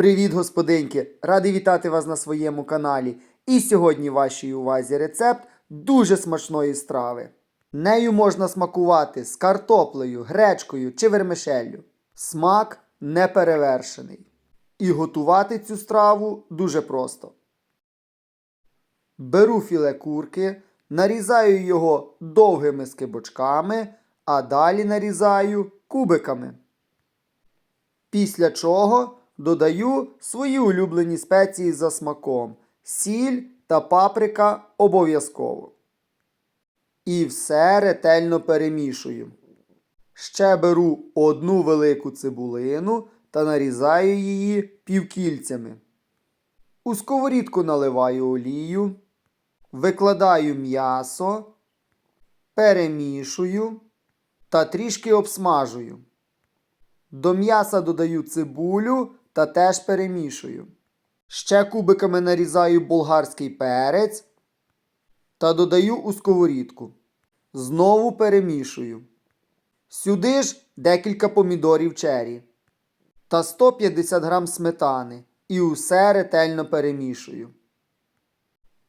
Привіт, господинки! Радий вітати вас на своєму каналі. І сьогодні вашій увазі рецепт дуже смачної страви. Нею можна смакувати з картоплею, гречкою чи вермишеллю. Смак неперевершений. І готувати цю страву дуже просто. Беру філе курки, нарізаю його довгими скибочками, а далі нарізаю кубиками. Після чого додаю свої улюблені спеції за смаком, сіль та паприка обов'язково. І все ретельно перемішую. Ще беру одну велику цибулину та нарізаю її півкільцями. У сковорідку наливаю олію, викладаю м'ясо, перемішую та трішки обсмажую. До м'яса додаю цибулю та теж перемішую. Ще кубиками нарізаю болгарський перець та додаю у сковорідку. Знову перемішую. Сюди ж декілька помідорів чері та 150 грам сметани. І усе ретельно перемішую.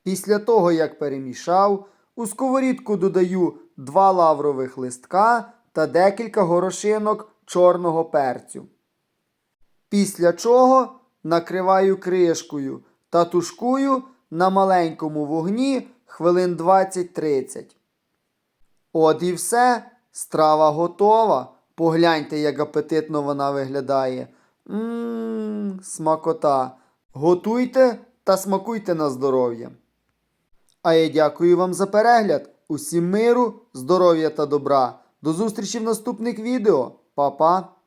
Після того, як перемішав, у сковорідку додаю 2 лаврових листка та декілька горошинок чорного перцю. Після чого накриваю кришкою та тушкую на маленькому вогні хвилин 20-30. От і все, страва готова. Погляньте, як апетитно вона виглядає. Ммм, смакота. Готуйте та смакуйте на здоров'я. А я дякую вам за перегляд. Усім миру, здоров'я та добра. До зустрічі в наступних відео. Па-па!